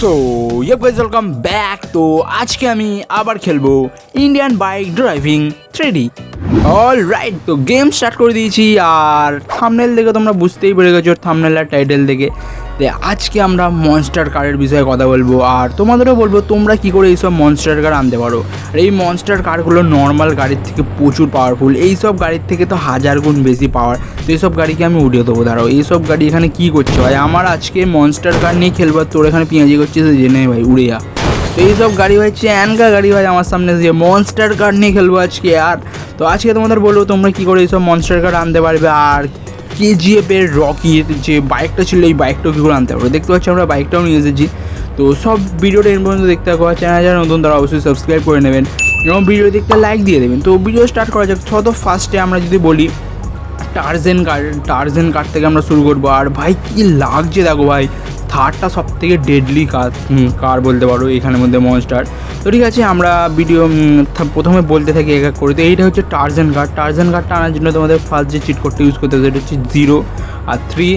So ইয়ে guys welcome back তো আজকে আমি আবার খেলব Indian bike driving three D all right তো গেম স্টার্ট করে দিয়েছি আর থামনেল দেখে তোমরা বুঝতেই পেরে গেছো থামনেল আর টাইটেল দেখে। আজকে আমরা মনস্টার কারের বিষয়ে কথা বলব। আর তোমাদেরও বলব, তোমরা কি করে এইসব মনস্টার কার আনতে পারো? আর এই মনস্টার কারগুলো নর্মাল গাড়ির থেকে প্রচুর পাওয়ারফুল এইসব গাড়ির থেকে তো হাজার গুণ বেশি পাওয়ার তো এইসব গাড়িকে আমি উড়িয়ে দেবো, দাঁড়াও। এইসব গাড়ি এখানে কি করছে ভাই? আমার আজকে মনস্টার কার নিয়ে খেলব আর তোর এখানে পেঁয়াজি করছিস জেনে ভাই, উড়ে যা। তো এইসব গাড়ি ভাই চ্যানকা গাড়ি ভাই আমার সামনে যে মনস্টার কার নিয়ে খেলব আজকে, আর তো আজকে তোমাদের বলব তোমরা কি করে এইসব মনস্টার কার আনতে পারবে, আর কেজিএফ এর রকির যে বাইকটা ছিল, এই বাইকটাও কী করে আনতে পারব দেখতে পাচ্ছি আমরা বাইকটাও নিয়ে এসেছি। তো সব ভিডিওটা এর পর্যন্ত দেখতে পাবো চ্যানেল যারা নতুন, তারা অবশ্যই সাবস্ক্রাইব করে নেবেন এবং ভিডিও দেখতে লাইক দিয়ে দেবেন। তো ভিডিও স্টার্ট করা যাক। ছ তো ফার্স্টে আমরা যদি বলি টার্জেন কার টার্জেন কার থেকে আমরা শুরু করব। আর ভাই, কী লাগছে দেখো ভাই। থার্ডটা সব থেকে ডেডলি কার কার বলতে পারো এখানের মধ্যে মনস্টার তো ঠিক আছে আমরা ভিডিও প্রথমে বলতে থাকি এক এক করে। তো এইটা হচ্ছে টার্জেন কার্ড টার্জেন কার্ডটা আনার জন্য তোমাদের ফার্স্ট যে চিট কোডটা ইউজ করতে হবে সেটা হচ্ছে জিরো আর থ্রি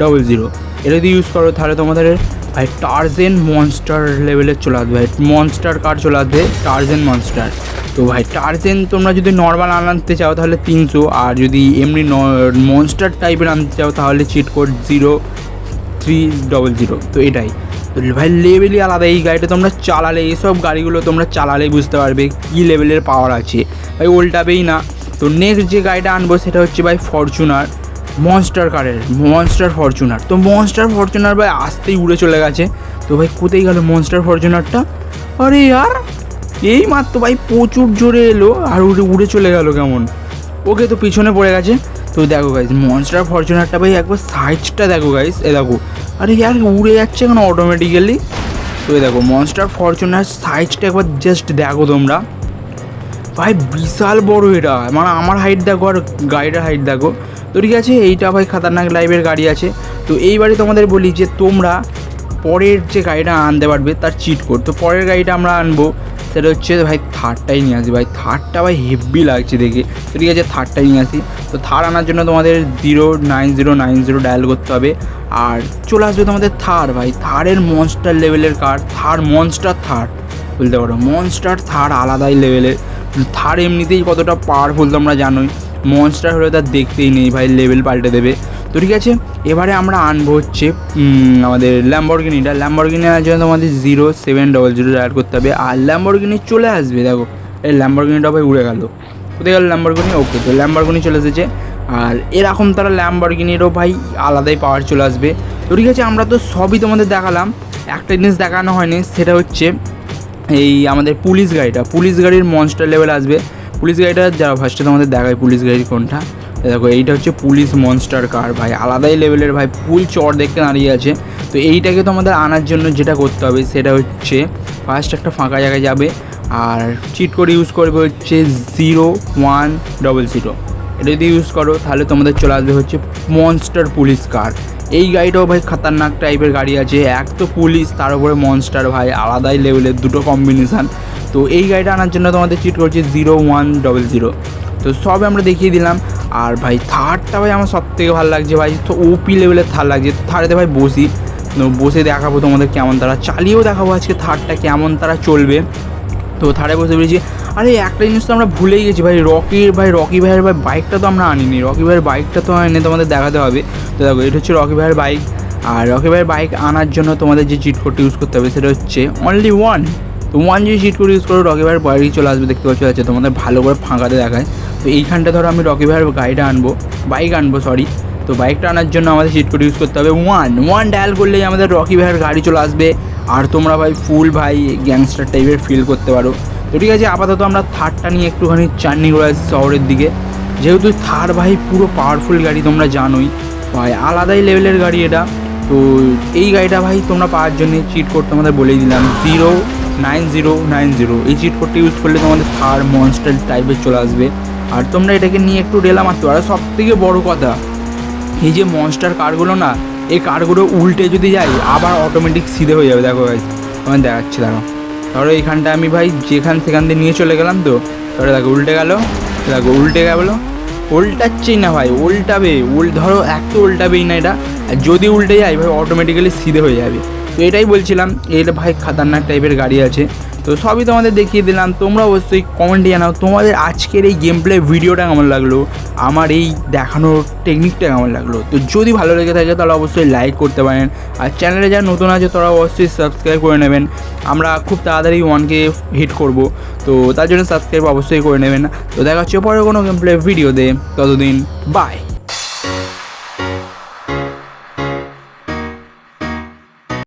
ডবল জিরো এটা যদি ইউজ করো তাহলে তোমাদের ভাই টার্জেন মনস্টার লেভেলের চলে আসবে। ভাই মনস্টার কার্ড চলে আসবে টার্জেন মনস্টার তো ভাই টার্জেন তোমরা যদি নর্মাল আনতে চাও তাহলে তিনশো। আর যদি এমনি মনস্টার টাইপের আনতে চাও তাহলে cheat code zero three double zero তো এটাই। তো ভাই লেভেলই আলাদা, এই গাড়িটা তোমরা চালালে এইসব গাড়িগুলো তোমরা চালালেই বুঝতে পারবে কী লেভেলের পাওয়ার আছে। ভাই, উল্টাবেই না। তো নেক্সট যে গাড়িটা আনব, সেটা হচ্ছে ভাই ফরচুনার মনস্টার কারের মনস্টার ফরচুনার তো মনস্টার ফরচুনার ভাই আসতেই উড়ে চলে গেছে। তো ভাই, কোথায় গেল মনস্টার ফরচুনারটা আরে আর, এই মাত্র ভাই প্রচুর জোরে এলো, আর উড়ে উড়ে চলে গেল কেমন? ওকে তো পিছনে পড়ে গেছে। তো দেখো গাইজ মনস্টার ফরচুনারটা ভাই একবার সাইজটা দেখো গাইজ এ দেখো। আরে ইয়ার উড়ে যাচ্ছে এখন অটোমেটিক্যালি তো এ দেখো মনস্টার ফরচুনার সাইজটা একবার জাস্ট দেখো তোমরা। ভাই বিশাল বড় এটা। মানে আমার হাইট দেখো আর গাড়িটার হাইট দেখো। তো ঠিক আছে, এইটা ভাই খাতারনাক লাইভের গাড়ি আছে। তো এইবারে তোমাদের বলি যে তোমরা পরের যে গাড়িটা আনতে পারবে, তার চিট কোড তো পরের গাড়িটা আমরা আনব। সেটা হচ্ছে ভাই থার্ডটাই নিয়ে আসি। ভাই থার্ডটা ভাই হেভি লাগছে দেখে। তো ঠিক আছে থার্ডটাই নিয়ে আসি। তো থার্ড আনার জন্য তোমাদের zero nine zero nine zero dial করতে হবে। আর চলে আসবে তোমাদের থার ভাই। থারের মনস্টার লেভেলের কার থার মনস্টার থার। বলতে পারো? মনস্টার থার আলাদাই লেভেলের থার এমনিতেই কতটা পাওয়ারফুল তোমরা জানোই। মনস্টার হলে তার দেখতেই নেই ভাই লেভেল পাল্টে দেবে। তো ঠিক আছে, এবারে আমরা আনব হচ্ছে আমাদের ল্যাম্বরগিনিটা ল্যাম্বরগিনি আনার জন্য তোমাদের zero seven double zero add করতে হবে। আর ল্যাম্বরগিনি চলে আসবে, দেখো, এই ল্যাম্বরগিনিটা ভাই উড়ে গেল। কোথায় গেল ল্যাম্বরগিনি ওকে তো ল্যাম্বরগিনি চলে এসেছে। আর এরকম তারা ল্যাম্বরগিনিরও ভাই আলাদাই পাওয়ার চলে আসবে। তো ঠিক আছে, আমরা তো সবই তোমাদের দেখালাম। একটা জিনিস দেখানো হয়নি, সেটা হচ্ছে এই আমাদের পুলিশ গাড়িটা। পুলিশ গাড়ির মনস্টার লেভেল আসবে। পুলিশ গাড়িটা যা ফার্স্টে তোমাদের দেখায় পুলিশ গাড়ির কোনটা। দেখো, এইটা হচ্ছে পুলিশ মনস্টার কার ভাই, আলাদাই লেভেলের ভাই ফুল চর দেখতে দাঁড়িয়ে আছে। তো এইটাকে তোমাদের আনার জন্য যেটা করতে হবে, সেটা হচ্ছে ফার্স্ট একটা ফাঁকা জায়গায় যাবে, আর চিট করে ইউজ করবে হচ্ছে জিরো ওয়ান ডবল জিরো এটা যদি ইউজ করো, তাহলে তোমাদের চলে আসবে হচ্ছে মনস্টার পুলিশ কার এই গাড়িটাও ভাই খাতারনাক টাইপের গাড়ি আছে, এক তো পুলিশ, তার উপরে মনস্টার ভাই, আলাদাই লেভেলের দুটো কম্বিনেশান তো এই গাড়িটা আনার জন্য তোমাদের চিট করছে জিরো ওয়ান ডবল জিরো তো সব আমরা দেখিয়ে দিলাম। আর ভাই থার্ডটা ভাই আমার সব থেকে ভালো লাগছে ভাই, তো ওপি লেভেলের থার লাগছে। তো থার্ডেতে ভাই বসি। বসে দেখাবো তোমাদের কেমন তারা, চালিয়েও দেখাবো আজকে থার্ডটা কেমন তারা চলবে। তো থার্ডে বসে বলেছি, আরে, একটা জিনিস তো আমরা ভুলেই গেছি ভাই রকির ভাই রকি ভাইয়ের ভাই বাইকটা তো আমরা আনিনি। রকি ভাইয়ের বাইকটা তো এনে তোমাদের দেখাতে হবে। তো দেখো, এটা হচ্ছে রকি ভাইয়ের বাইক আর রকি ভাইয়ের বাইক আনার জন্য তোমাদের যে চিট কোডটা ইউজ করতে হবে, সেটা হচ্ছে অনলি ওয়ান তো ওয়ান যদি চিট কোড ইউজ করো রকি ভাইয়ের বাইকই চলে আসবে, দেখতে পাচ্ছ আছে তোমাদের ভালো করে ফাঁকাতে দেখায়। তো এইখানটা ধরো আমি রকি ভাইয়ের গাড়িটা আনব বাইক আনব সরি তো বাইকটা আনার জন্য আমাদের সিট কোড ইউজ করতে হবে। ওয়ান ওয়ান ডায়াল করলেই আমাদের রকি ভাইয়ের গাড়ি চলে আসবে। আর তোমরা ভাই ফুল ভাই গ্যাংস্টার টাইপের ফিল করতে পারো। তো ঠিক আছে, আপাতত আমরা থার্ডটা নিয়ে একটুখানি চার্নি করে আসি শহরের দিকে। যেহেতু থার ভাই পুরো পাওয়ারফুল গাড়ি তোমরা জানোই। ভাই, আলাদাই লেভেলের গাড়ি এটা। তো এই গাড়িটা ভাই তোমরা পাওয়ার জন্য চিট কোড তোমাদের বলেই দিলাম। Zero nine zero nine zero এই চিট কোডটা ইউজ করলে তোমাদের থার মনস্টার টাইপের চলে আসবে। আর তোমরা এটাকে নিয়ে একটু রেলা মারতে পারো। সব থেকে বড় কথা, এই যে মনস্টার কারগুলো না, এই কারগুলো উল্টে যদি যাই আবার অটোমেটিক সিধে হয়ে যাবে। দেখো ভাই আমি দেখাচ্ছি, দেখো। ধরো এইখানটা আমি ভাই যেখান সেখান দিয়ে নিয়ে চলে গেলাম তো, ধরো দেখো উল্টে গেল, দেখো উল্টে গেলো, উল্টাচ্ছেই না ভাই, উল্টাবে, উল ধরো এক তো উল্টাবেই না এটা। আর যদি উল্টে যায় ভাই অটোমেটিক্যালি সিধে হয়ে যাবে। তো এটাই বলছিলাম, এটা ভাই খাতারনাক টাইপের গাড়ি আছে। তো সবই তোমাদের দেখিয়ে দিলাম, তোমরা অবশ্যই কমেন্টে জানাও, তোমাদের আজকের এই গেম প্লে ভিডিওটা কেমন লাগল? আমার এই দেখানোর টেকনিকটা কেমন লাগল? তো যদি ভালো লেগে থাকে, তাহলে অবশ্যই লাইক করতে পারেন। আর চ্যানেলে যারা নতুন আছে, তারা অবশ্যই সাবস্ক্রাইব করে নেবেন। আমরা খুব তাড়াতাড়ি ওয়ানকে হিট করব। তো তার জন্য সাবস্ক্রাইব অবশ্যই করে নেবেন। তো দেখা হচ্ছে পরে কোনো গেম প্লে ভিডিও দে ততদিন বাই